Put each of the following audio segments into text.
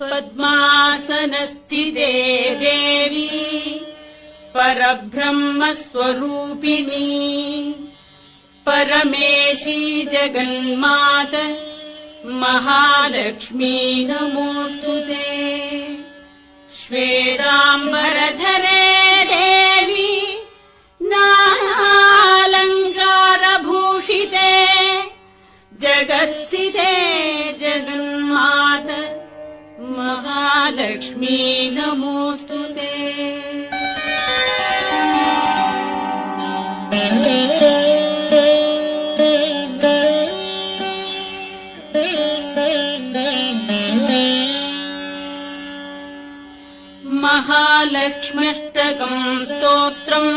पद्मासनस्थिते देवी परब्रह्मस्वरूपिणी परमेशी जगन्मात महालक्ष्मी नमोऽस्तु ते। श्वेताम्बरधरे देवी नानालङ्कारभूषिते जगत्स्थिते महालक्ष्मी नमोऽस्तु ते। महालक्ष्म्यष्टकम् स्तोत्रम्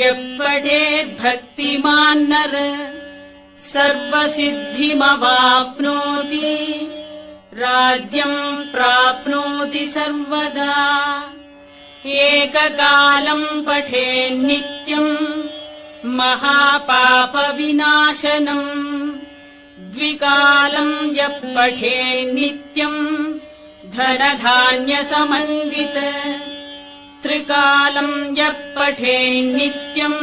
यः पठेद्भक्तिमान् नर सर्वसिद्धिमवाप्नोति राज्यम् प्राप्नोति सर्वदा। एककालम् पठेन्नित्यम् महापापविनाशनम् द्विकालम् यः पठेन्नित्यम् धनधान्यसमन्वित। त्रिकालम् यः पठेन्नित्यम्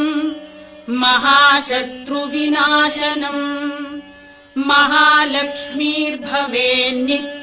महाशत्रुविनाशनम् महालक्ष्मीर्भवेन्नित्यम्